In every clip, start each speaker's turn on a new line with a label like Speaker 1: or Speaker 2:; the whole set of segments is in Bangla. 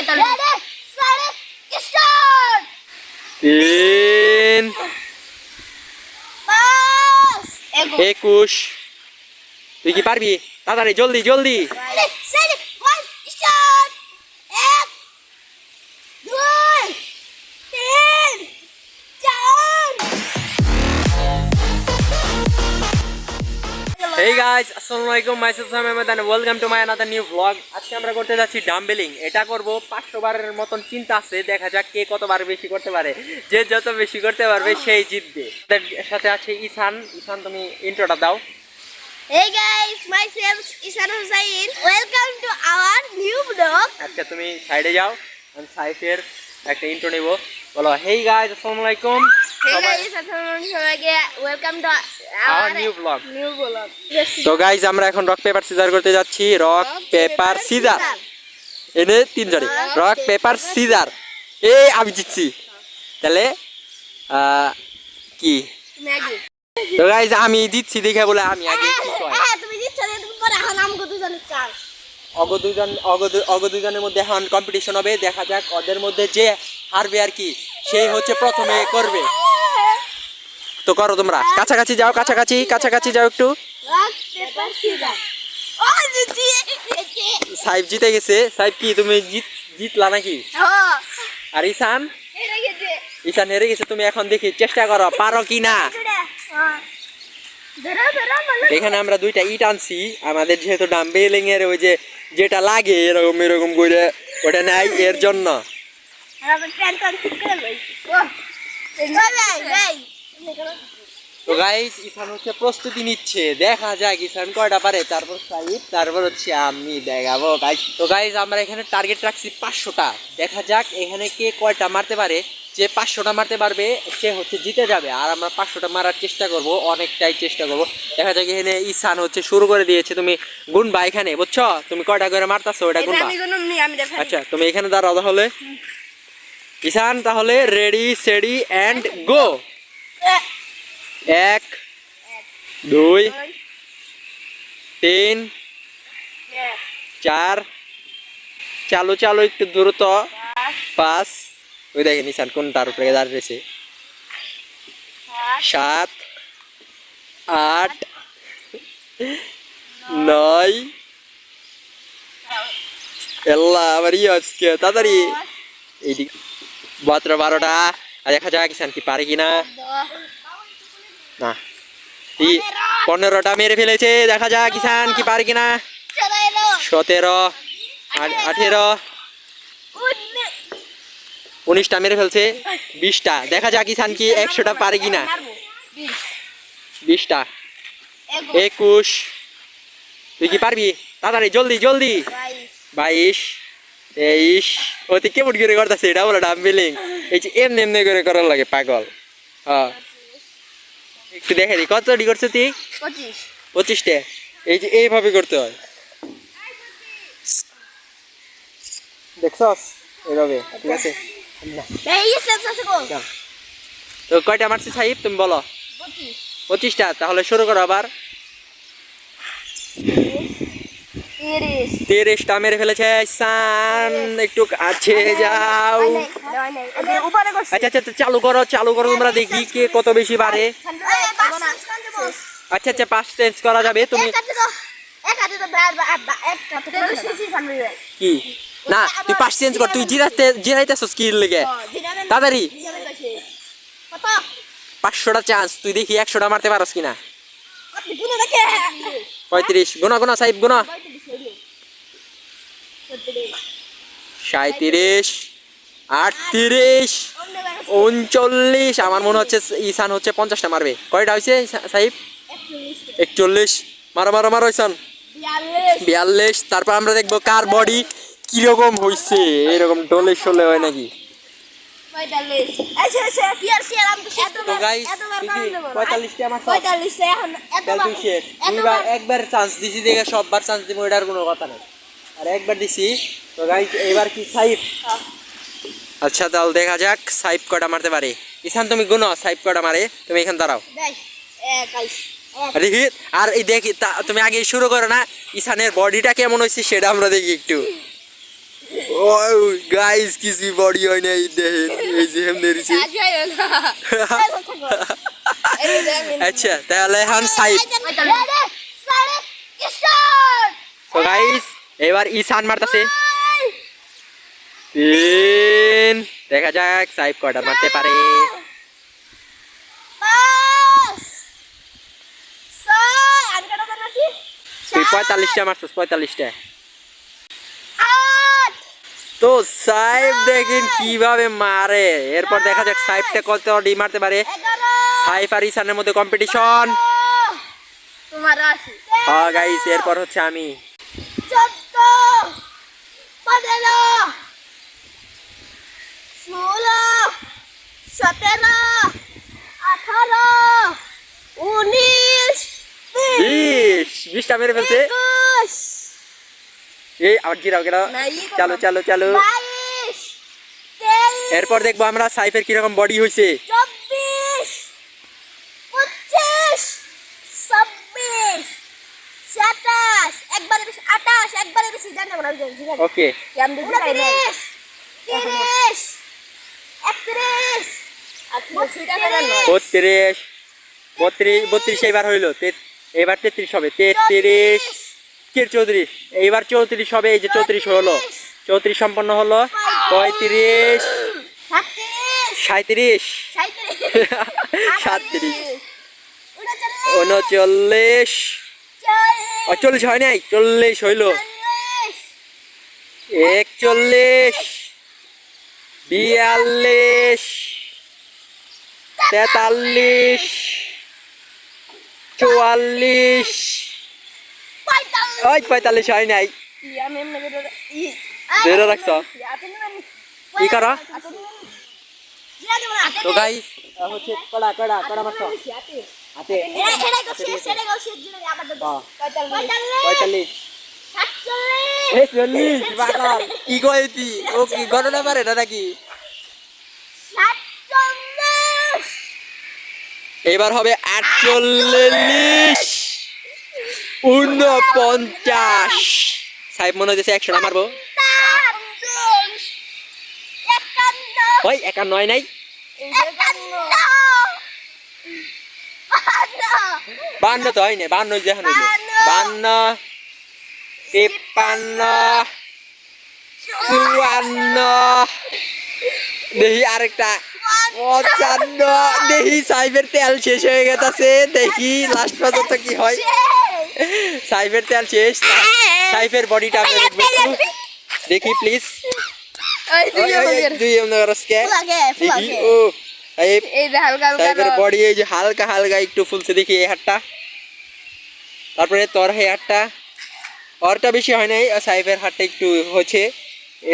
Speaker 1: Ready,
Speaker 2: Tin.
Speaker 1: pas
Speaker 2: ekus Iki parbi Tata deh, jolly, jolly. এই গাইজ আসসালামু আলাইকুম myself Saheb Ahmed and welcome to my another new vlog আজকে আমরা করতে যাচ্ছি ডাম্বেলিং এটা করব পাঁচশো বারের মতন চিন্তা আছে দেখা যাক কে কতবার বেশি করতে পারে যে যত বেশি করতে পারবে সেই জিতবে সাথে আছে ইসান ইসান তুমি ইন্ট্রোটা দাও
Speaker 3: এই guys myself Ehsan Hossain welcome to our new vlog
Speaker 2: আচ্ছা তুমি সাইডে যাও সাইফের একটা ইন্ট্রো নেব বলো হেই গাইস আসসালামু আলাইকুম
Speaker 3: আসসালামু আলাইকুম সবাইকে welcome to our new new vlog vlog
Speaker 2: তো গাইজ আমরা এখন রক পেপার সিজার করতে যাচ্ছি রক পেপার সিজার এনে তিন জনে রক পেপার সিজার এ আমি জিতছি তাহলে কি ম্যাগি তো গাইজ আমি জিতছি দেখে বলে আমি আগে
Speaker 3: কি কয় তুমি জিতছো তুমি পরে এখন আমগো দুজনে চাল
Speaker 2: অগ দুজন অগ দুজনের মধ্যে এখন কম্পিটিশন হবে দেখা যাক ওদের মধ্যে যে হারবে আর কি সেই হচ্ছে প্রথমে করবে তো করো তোমরা কাছাকাছি যাও কাছাকাছি কাছাকাছি যাও একটু সাইব জিতে গেছে সাহেব কি তুমি জিত জিতলা নাকি আর ইশান ইশান হেরে গেছে তুমি এখন দেখি চেষ্টা করো পারো কি না এখানে আমরা দুইটা ইট আনছি আমাদের যেহেতু ডাম বেলিং এর ওই যে যেটা লাগে এরকম এরকম করে ওটা নাই এর জন্য তো হচ্ছে প্রস্তুতি নিচ্ছে দেখা যাক ইসান কয়টা পারে তারপর সাইড তারপর হচ্ছে আমি দেখাবো গাইজ তো গাইজ আমরা এখানে টার্গেট রাখছি পাঁচশোটা দেখা যাক এখানে কে কয়টা মারতে পারে যে পাঁচশোটা মারতে পারবে সে হচ্ছে জিতে যাবে আর আমরা পাঁচশোটা মারার চেষ্টা করব অনেকটাই চেষ্টা করব দেখা যাক এখানে ইসান হচ্ছে শুরু করে দিয়েছে তুমি গুনবা এখানে বুঝছো তুমি কয়টা করে মারতাছো ওটা
Speaker 3: গুনবা
Speaker 2: আচ্ছা তুমি এখানে দাঁড়াও তাহলে ইসান তাহলে রেডি সেডি অ্যান্ড গো এক দুই তিন চার চালো চালো একটু দ্রুত পাঁচ ওই দেখেন নিশান তার উপরে দাঁড়িয়েছে সাত আট নয় ইয়ে পনেরোটা মেরে ফেলেছে দেখা যাক কিষান কি পারে কিনা সতেরো আঠেরো উনিশটা মেরে ফেলছে বিশটা দেখা যাক ইসান কি একশোটা পারে কিনা বিশটা একুশ তুই কি পারবি তাড়াতাড়ি জলদি জলদি বাইশ তেইশ ও তুই কেমন করে করতেছে এটা বলো ডাম্বেলিং এই যে এমনি এমনি করে করার লাগে পাগল হ্যাঁ একটু দেখে দি কত ডি করছো তুই পঁচিশটা এই যে এইভাবে করতে হয় দেখছ এভাবে ঠিক আছে তো কয়টা মারছি সাহিব তুমি বলো পঁচিশটা তাহলে শুরু করো আবার তিরিশটা মেরে ফেলেছে সান একটু কাছে যাও আচ্ছা আচ্ছা চালু করো চালু করো তোমরা দেখি কে কত বেশি বাড়ে আচ্ছা আচ্ছা পাঁচ চেঞ্জ করা যাবে তুমি কি না তুই পাশ চেঞ্জ কর তুই জিরাইতে জিরাইতেছ স্কিল লেগে তাড়াতাড়ি পাঁচশোটা চান্স তুই দেখি একশোটা মারতে পারস কিনা পঁয়ত্রিশ গুনা গোনা সাহেব গুনা সাঁত্রিশ আটত্রিশ উনচল্লিশ আমার মনে হচ্ছে ইসান হচ্ছে পঞ্চাশটা মারবে কয়টা হয়েছে সাহেব একচল্লিশ মারো মারো মারো ইসান বিয়াল্লিশ তারপর আমরা দেখবো কার বডি কিরকম হইছে এরকম ডলে সলে হয় নাকি
Speaker 1: কি সাইফ আচ্ছা
Speaker 2: তাহলে দেখা যাক সাইফ কটা মারতে পারে ইসান তুমি গুনো সাইফ কটা মারে তুমি এখান দাঁড়াও আর এই দেখি তুমি আগে শুরু করো না ইসানের বডিটা কেমন হয়েছে সেটা আমরা দেখি একটু ও গাইস কিছু বডি হয় না এই এই যে হেম দেরিছে আচ্ছা তাহলে হান সাইড গাইস এবার ইশান মারতাছে তিন দেখা যাক সাইব কটা মারতে পারে পঁয়তাল্লিশটা মারছিস পঁয়তাল্লিশটা তো সাহেব দেখেন কিভাবে মারে এরপর দেখা যাক সাইবটা কত ডি মারতে পারে সাইফ আর ইসানের মধ্যে কম্পিটিশন হ্যাঁ গাইস এরপর হচ্ছে আমি
Speaker 1: সতেরো আঠারো উনিশ
Speaker 2: বিশ বিশটা মেরে ফেলছে এই আর গিরাও গিরাও চলো চলো চলো এরপর দেখবো আমরা সাইফের কিরকম বডি হয়েছে ওকে বত্রিশ বত্রিশ বত্রিশ এবার হইলো এবার তেত্রিশ হবে তেত্রিশ কে চৌত্রিশ এইবার চৌত্রিশ হবে এই যে চৌত্রিশ হলো চৌত্রিশ সম্পন্ন হলো পঁয়ত্রিশ সাঁত্রিশ সাঁত্রিশ উনচল্লিশ চল্লিশ হয় নাই চল্লিশ হইল একচল্লিশ বিয়াল্লিশ তেতাল্লিশ চুয়াল্লিশ ওই পঁয়তাল্লিশ হয় নাই ধরে রাখছ কি করা তো গাইস হচ্ছে কড়া কড়া কড়া মারছ হাতে পঁয়তাল্লিশ চল্লিশ পাগল কি ও কি গণনা পারে না নাকি এবার হবে আটচল্লিশ উনপঞ্চাশ সাহেব মনে হচ্ছে একশো না মারবো ওই একা নয় নাই বান্ন তো হয় না বান্ন যেখান বান্ন তেপান্ন চুয়ান্ন দেখি আরেকটা পঁচান্ন দেখি সাহেবের তেল শেষ হয়ে গেছে দেখি লাস্ট পর্যন্ত কি হয় সাইফের তেল শেষ সাইফের বডিটা দেখি প্লিজ যে হালকা হালকা একটু ফুলছে দেখি তারপরে তোর হে হাতটা ওরটা বেশি হয় নাই সাইফের হাটটা একটু হচ্ছে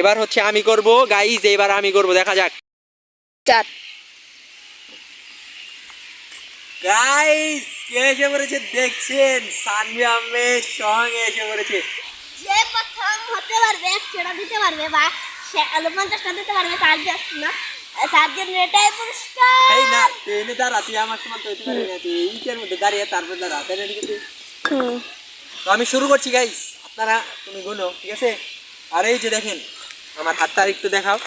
Speaker 2: এবার হচ্ছে আমি করব গাইজ এবার আমি করব দেখা যাক চার গাইস কে এসে পড়েছে দেখছেন সানভি আহমেদ সং এসে পড়েছে
Speaker 1: যে প্রথম হতে পারবে সেটা দিতে পারবে বা সে পঞ্চাশটা দিতে পারবে তার জন্য তার এটাই
Speaker 2: না তুই এনে আমার সমান তৈরি না তুই মধ্যে দাঁড়িয়ে তারপর দাঁড়া তাই আমি শুরু করছি গাইস আপনারা তুমি গুনো ঠিক আছে আর এই যে দেখেন আমার হাতটা একটু দেখাও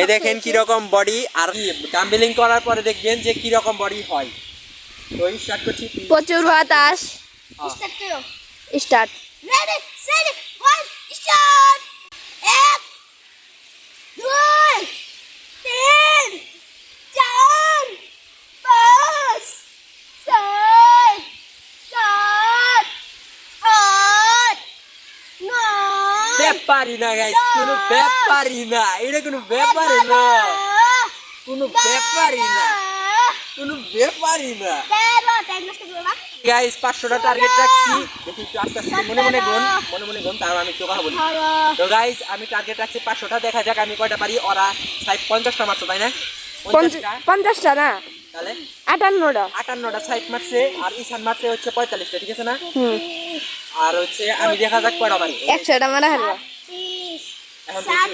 Speaker 2: এই দেখেন আচ্ছা, আচ্ছা। কিরকম বডি আর ডাম্বেলিং করার পরে দেখবেন যে কীরকম বডি হয় তো স্টার্ট করছি
Speaker 3: প্রচুর বাতাস স্টার্ট করো start
Speaker 1: ready set one start এক দুই তিন চার পাঁচ ছয় সাত আট নয়
Speaker 2: ব্যাপারই না গাইস কোনো ব্যাপারই না এটা কোনো ব্যাপারই না কোনো ব্যাপারই না কোনো ব্যাপারই না গাইস পাঁচশোটা টার্গেট রাখছি দেখি একটু আস্তে আস্তে মনে মনে গুণ মনে মনে গুণ তারপর আমি একটু কথা বলি তো গাইস আমি টার্গেট রাখছি পাঁচশোটা দেখা যাক আমি কয়টা পারি ওরা সাইড পঞ্চাশটা মারছে তাই না
Speaker 3: পঞ্চাশটা না তাহলে আটান্নটা
Speaker 2: আটান্নটা সাইড মারছে আর ঈশান মারছে হচ্ছে পঁয়তাল্লিশটা ঠিক আছে না আর হচ্ছে আমি দেখা যাক কয়টা পারি
Speaker 3: একশোটা মারা হলো এখন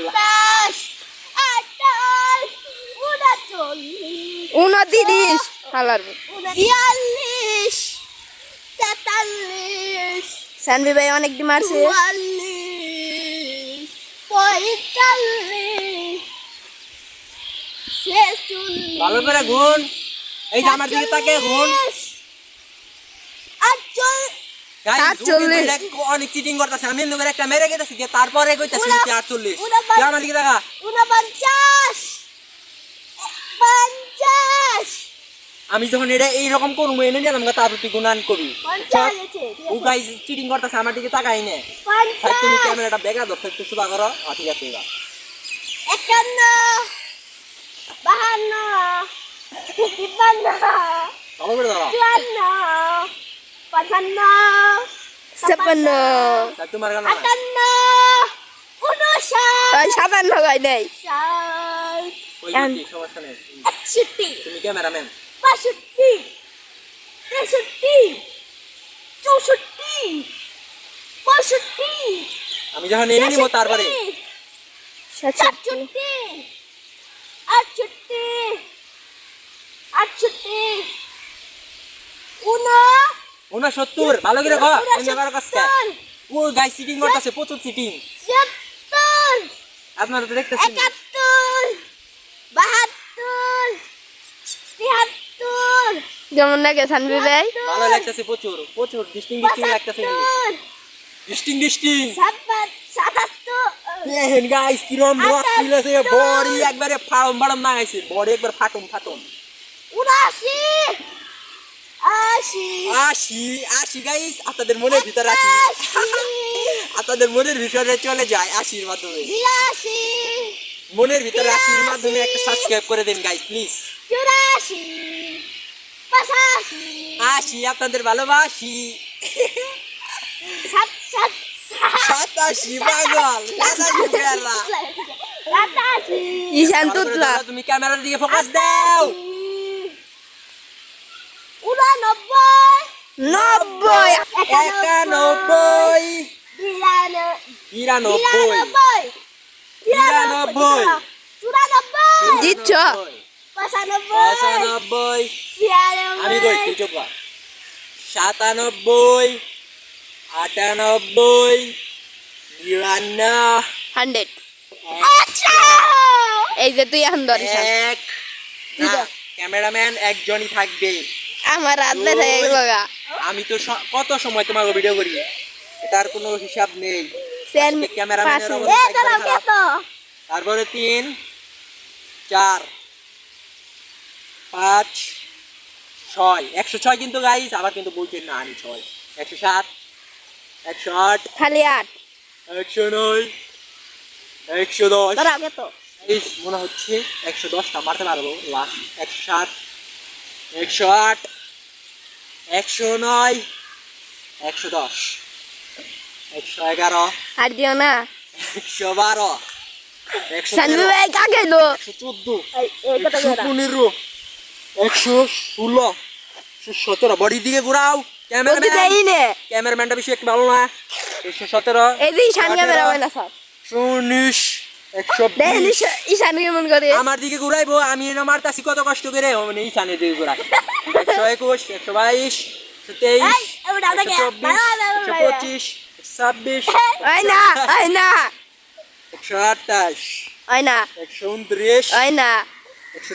Speaker 3: উনত্রিশ হালার
Speaker 1: বিয়াল্লিশ তেতাল্লিশ
Speaker 3: সানভি ভাই অনেক ডিমার্সে
Speaker 2: ভালো করে ঘুন এই যে আমার দিকে তাকে ঘুন অনেক চিটিং করতেছে আমি লোকের একটা মেরে গেতেছি তারপরে কইতেছি আটচল্লিশ আমার দিকে দেখা
Speaker 1: উনপঞ্চাশ
Speaker 2: আমি যখন এটা এইরকম করবো এনে নিয়ে আমাকে তার প্রতি গুণান করি ও গাই চিটিং করতেছে আমার দিকে তাকাই নে তুমি ক্যামেরাটা বেগা ধরছো একটু সুবা করো ঠিক আছে এবার
Speaker 1: একান্ন বাহান্ন তিপ্পান্ন
Speaker 2: চুয়ান্ন
Speaker 1: পঞ্চান্ন
Speaker 3: ছাপ্পান্ন
Speaker 2: তোমার গান
Speaker 1: আটান্ন উনষাট
Speaker 3: সাতান্ন গাই নেই
Speaker 2: সমস্যা নেই তুমি ক্যামেরাম্যান
Speaker 1: বাষট্টি পঁয়ষট্টি
Speaker 2: আমি যখন নেমে নিব তারপরে
Speaker 1: সাতষট্টি
Speaker 2: ভালো করে ঘর আমি আমার কাছে প্রচুর সিটিং আপনারা তো দেখতেছেন
Speaker 1: একাত্তর
Speaker 3: যেমন লাগে সানবি ভাই
Speaker 2: ভালো লাগতেছে প্রচুর প্রচুর ডিস্টিং ডিস্টিং লাগতেছে ডিস্টিং ডিস্টিং হ্যাঁ গাইস কিরম রক তুলেছে বডি একবারে ফাড়ম ফাড়ম না গাইছে বডি একবার ফাটম ফাটম
Speaker 1: উনাশি আশি
Speaker 2: আশি আশি গাইস আপনাদের মনের ভিতরে আশি আপনাদের মনের ভিতরে চলে যায় আশির মাধ্যমে মনের ভিতরে আশির মাধ্যমে একটা সাবস্ক্রাইব করে দিন গাইস প্লিজ
Speaker 1: চুরাশি
Speaker 2: আসি আপনাদের ভালোবাসি সাতাশি পাগল সাতাশি ফেরা
Speaker 3: ঈশান তুতলা
Speaker 2: তুমি ক্যামেরার দিকে ফোকাস দাও
Speaker 1: উনানব্বই
Speaker 3: নব্বই
Speaker 2: একানব্বই
Speaker 1: বিরানব্বই
Speaker 2: বিরানব্বই জিতছ পঁচানব্বই আমি কই সাতানব্বই আটানব্বই
Speaker 3: হান্ড্রেড আচ্ছা! এই যে তুই এখন
Speaker 2: এক ক্যামেরাম্যান একজনই থাকবে
Speaker 3: আমার রান্না হয়ে
Speaker 2: আমি তো কত সময় তোমাকে ভিডিও করি তার কোনো হিসাব নেই
Speaker 1: ক্যামেরাম্যানের
Speaker 2: তারপরে তিন চার পাঁচ ছয় একশো ছয় কিন্তু গাইস আবার কিন্তু বলছেন না আমি ছয় একশো সাত একশো আট খালি আট একশো নয় একশো দশ গাইস মনে হচ্ছে একশো দশটা মারতে পারবো লাস্ট একশো সাত একশো আট একশো নয় একশো দশ একশো এগারো আর দিও না একশো বারো একশো চোদ্দ একশো পনেরো একশো ষোলো সতেরো বডির দিকে ঘুরাও ক্যামেরাম্যান ক্যামেরাম্যানটা বেশি একটু ভালো না একশো সতেরো উনিশ আমার দিকে ঘুরাইবো আমি আমার মারতাছি কত কষ্ট করে মানে ঈশানের দিকে ঘুরাই একশো একুশ একশো বাইশ একশো তেইশ একশো পঁচিশ ছাব্বিশ একশো আঠাশ একশো উনত্রিশ একশো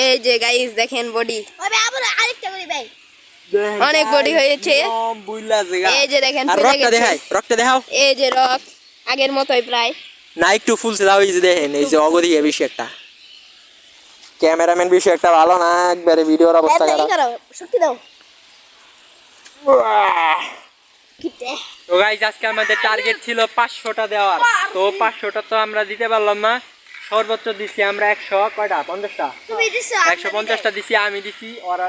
Speaker 3: এই যে গাইস দেখেন বডি অনেক বডি হয়েছে এই যে দেখেন দেখাও এই যে আগের প্রায়
Speaker 2: ফুল দাও এই যে দেখেন এই যে ক্যামেরাম্যান বিষয় একটা ভালো না একবারে ভিডিওর অবস্থা
Speaker 1: খারাপ শক্তি দাও
Speaker 2: তো আজকে আমাদের টার্গেট ছিল পাঁচশোটা দেওয়ার তো পাঁচশোটা তো আমরা দিতে পারলাম না সর্বোচ্চ দিছি আমরা একশো কয়টা পঞ্চাশটা একশো পঞ্চাশটা দিছি আমি দিছি ওরা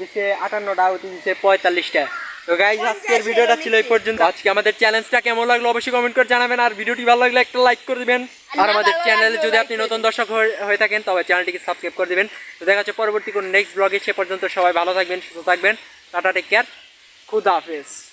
Speaker 2: দিছে আটান্নটা অতি দিছে পঁয়তাল্লিশটা তো গাইজ আজকের ভিডিওটা ছিল এই পর্যন্ত আজকে আমাদের চ্যালেঞ্জটা কেমন লাগলো অবশ্যই কমেন্ট করে জানাবেন আর ভিডিওটি ভালো লাগলে একটা লাইক করে দিবেন আর আমাদের চ্যানেলে যদি আপনি নতুন দর্শক হয়ে থাকেন তবে চ্যানেলটিকে সাবস্ক্রাইব করে দিবেন তো দেখা হচ্ছে পরবর্তী কোনো নেক্সট ব্লগে সে পর্যন্ত সবাই ভালো থাকবেন সুস্থ থাকবেন টাটা টেক কেয়ার খুদা হাফেজ